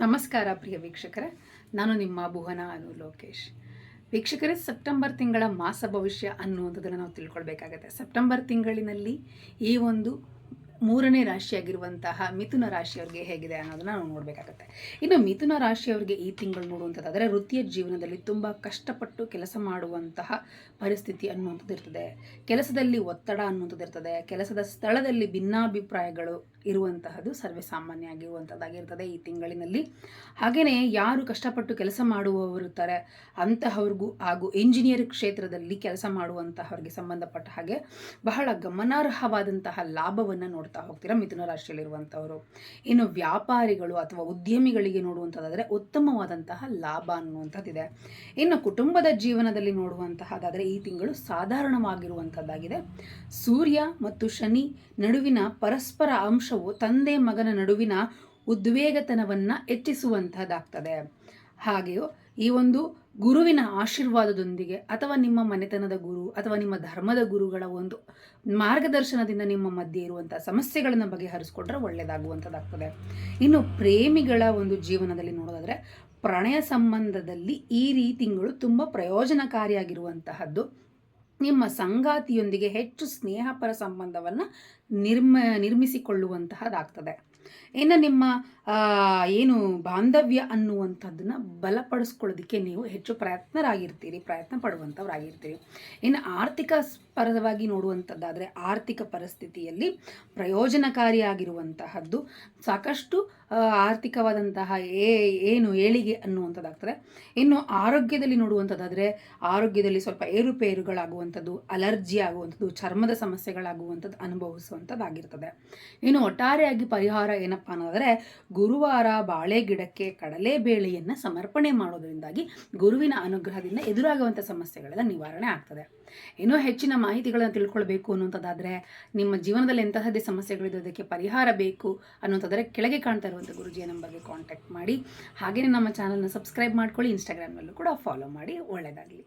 ನಮಸ್ಕಾರ ಪ್ರಿಯ ವೀಕ್ಷಕರೇ, ನಾನು ನಿಮ್ಮ ಭುವನ ಅನು ಲೋಕೇಶ್. ವೀಕ್ಷಕರೇ, ಸೆಪ್ಟೆಂಬರ್ ತಿಂಗಳ ಮಾಸ ಭವಿಷ್ಯ ಅನ್ನುವಂಥದ್ದನ್ನು ನಾವು ತಿಳ್ಕೊಳ್ಬೇಕಾಗತ್ತೆ. ಸೆಪ್ಟೆಂಬರ್ ತಿಂಗಳಿನಲ್ಲಿ ಈ ಒಂದು ಮೂರನೇ ರಾಶಿಯಾಗಿರುವಂತಹ ಮಿಥುನ ರಾಶಿಯವರಿಗೆ ಹೇಗಿದೆ ಅನ್ನೋದನ್ನ ನಾವು ನೋಡಬೇಕಾಗತ್ತೆ. ಇನ್ನು ಮಿಥುನ ರಾಶಿಯವರಿಗೆ ಈ ತಿಂಗಳು ನೋಡುವಂಥದ್ದಾದರೆ ವೃತ್ತಿಯ ಜೀವನದಲ್ಲಿ ತುಂಬ ಕಷ್ಟಪಟ್ಟು ಕೆಲಸ ಮಾಡುವಂತಹ ಪರಿಸ್ಥಿತಿ ಅನ್ನುವಂಥದ್ದು ಇರ್ತದೆ. ಕೆಲಸದಲ್ಲಿ ಒತ್ತಡ ಅನ್ನುವಂಥದ್ದು ಇರ್ತದೆ. ಕೆಲಸದ ಸ್ಥಳದಲ್ಲಿ ಭಿನ್ನಾಭಿಪ್ರಾಯಗಳು ಇರುವಂತಹದ್ದು ಸರ್ವೇ ಸಾಮಾನ್ಯ ಆಗಿರುವಂಥದ್ದಾಗಿರ್ತದೆ ಈ ತಿಂಗಳಿನಲ್ಲಿ. ಹಾಗೆಯೇ ಯಾರು ಕಷ್ಟಪಟ್ಟು ಕೆಲಸ ಮಾಡುವವರು ಇರ್ತಾರೆ ಅಂತಹವ್ರಿಗೂ ಹಾಗೂ ಇಂಜಿನಿಯರ್ ಕ್ಷೇತ್ರದಲ್ಲಿ ಕೆಲಸ ಮಾಡುವಂತಹವ್ರಿಗೆ ಸಂಬಂಧಪಟ್ಟ ಹಾಗೆ ಬಹಳ ಗಮನಾರ್ಹವಾದಂತಹ ಲಾಭವನ್ನು ನೋಡ್ತಾ ಹೋಗ್ತೀರಾ ಮಿಥುನ ರಾಶಿಯಲ್ಲಿರುವಂಥವರು ಇನ್ನು ವ್ಯಾಪಾರಿಗಳು ಅಥವಾ ಉದ್ಯಮಿಗಳಿಗೆ ನೋಡುವಂಥದ್ದಾದರೆ ಉತ್ತಮವಾದಂತಹ ಲಾಭ ಅನ್ನುವಂಥದ್ದಿದೆ. ಇನ್ನು ಕುಟುಂಬದ ಜೀವನದಲ್ಲಿ ನೋಡುವಂತಹದ್ದಾದರೆ ಈ ತಿಂಗಳು ಸಾಧಾರಣವಾಗಿರುವಂಥದ್ದಾಗಿದೆ ಸೂರ್ಯ ಮತ್ತು ಶನಿ ನಡುವಿನ ಪರಸ್ಪರ ಅಂಶವು ತಂದೆ ಮಗನ ನಡುವಿನ ಉದ್ವೇಗತನವನ್ನು ಹೆಚ್ಚಿಸುವಂತಹದ್ದಾಗ್ತದೆ ಹಾಗೆಯೂ ಈ ಒಂದು ಗುರುವಿನ ಆಶೀರ್ವಾದದೊಂದಿಗೆ ಅಥವಾ ನಿಮ್ಮ ಮನೆತನದ ಗುರು ಅಥವಾ ನಿಮ್ಮ ಧರ್ಮದ ಗುರುಗಳ ಒಂದು ಮಾರ್ಗದರ್ಶನದಿಂದ ನಿಮ್ಮ ಮಧ್ಯೆ ಇರುವಂಥ ಸಮಸ್ಯೆಗಳನ್ನು ಬಗೆಹರಿಸ್ಕೊಂಡ್ರೆ ಒಳ್ಳೆಯದಾಗುವಂಥದ್ದಾಗ್ತದೆ ಇನ್ನು ಪ್ರೇಮಿಗಳ ಒಂದು ಜೀವನದಲ್ಲಿ ನೋಡೋದಾದರೆ ಪ್ರಣಯ ಸಂಬಂಧದಲ್ಲಿ ಈ ರೀತಿಗಳು ತುಂಬ ಪ್ರಯೋಜನಕಾರಿಯಾಗಿರುವಂತಹದ್ದು ನಿಮ್ಮ ಸಂಗಾತಿಯೊಂದಿಗೆ ಹೆಚ್ಚು ಸ್ನೇಹಪರ ಸಂಬಂಧವನ್ನು ನಿರ್ಮ ನಿರ್ಮಿಸಿಕೊಳ್ಳುವಂತಹದ್ದಾಗ್ತದೆ ಇನ್ನು ನಿಮ್ಮ ಏನು ಬಾಂಧವ್ಯ ಅನ್ನುವಂಥದ್ದನ್ನ ಬಲಪಡಿಸ್ಕೊಳ್ಳೋದಕ್ಕೆ ನೀವು ಹೆಚ್ಚು ಪ್ರಯತ್ನರಾಗಿರ್ತೀರಿ, ಪ್ರಯತ್ನ ಪಡುವಂಥವ್ರಾಗಿರ್ತೀರಿ. ಇನ್ನು ಆರ್ಥಿಕ ಪರವಾಗಿ ನೋಡುವಂಥದ್ದಾದರೆ ಆರ್ಥಿಕ ಪರಿಸ್ಥಿತಿಯಲ್ಲಿ ಪ್ರಯೋಜನಕಾರಿಯಾಗಿರುವಂತಹದ್ದು, ಸಾಕಷ್ಟು ಆರ್ಥಿಕವಾದಂತಹ ಏನು ಏಳಿಗೆ ಅನ್ನುವಂಥದ್ದಾಗ್ತದೆ. ಇನ್ನು ಆರೋಗ್ಯದಲ್ಲಿ ನೋಡುವಂಥದ್ದಾದರೆ ಆರೋಗ್ಯದಲ್ಲಿ ಸ್ವಲ್ಪ ಏರುಪೇರುಗಳಾಗುವಂಥದ್ದು, ಅಲರ್ಜಿ ಆಗುವಂಥದ್ದು, ಚರ್ಮದ ಸಮಸ್ಯೆಗಳಾಗುವಂಥದ್ದು ಅನುಭವಿಸುವಂಥದ್ದಾಗಿರ್ತದೆ. ಇನ್ನು ಒಟ್ಟಾರೆಯಾಗಿ ಪರಿಹಾರ ಏನಪ್ಪ ಅನ್ನೋದಾದರೆ ಗುರುವಾರ ಬಾಳೆ ಗಿಡಕ್ಕೆ ಕಡಲೆ ಬೇಳೆಯನ್ನು ಸಮರ್ಪಣೆ ಮಾಡೋದರಿಂದಾಗಿ ಗುರುವಿನ ಅನುಗ್ರಹದಿಂದ ಎದುರಾಗುವಂಥ ಸಮಸ್ಯೆಗಳೆಲ್ಲ ನಿವಾರಣೆ ಆಗ್ತದೆ. ಇನ್ನೂ ಹೆಚ್ಚಿನ ಮಾಹಿತಿಗಳನ್ನು ತಿಳ್ಕೊಳ್ಬೇಕು ಅನ್ನುವಂಥದ್ದಾದರೆ ನಿಮ್ಮ ಜೀವನದಲ್ಲಿ ಎಂತಹದ್ದೇ ಸಮಸ್ಯೆಗಳಿದೆ ಅದಕ್ಕೆ ಪರಿಹಾರ ಬೇಕು ಅನ್ನುವಂಥದ್ದರೆ ಕೆಳಗೆ ಕಾಣ್ತಾ ಇರುವಂಥ ಗುರುಜಿಯ ನಂಬರ್ಗೆ ಕಾಂಟ್ಯಾಕ್ಟ್ ಮಾಡಿ. ಹಾಗೆಯೇ ನಮ್ಮ ಚಾನಲ್ನ ಸಬ್ಸ್ಕ್ರೈಬ್ ಮಾಡ್ಕೊಳ್ಳಿ ಇನ್ಸ್ಟಾಗ್ರಾಮ್ನಲ್ಲೂ ಕೂಡ ಫಾಲೋ ಮಾಡಿ. ಒಳ್ಳೆಯದಾಗಲಿ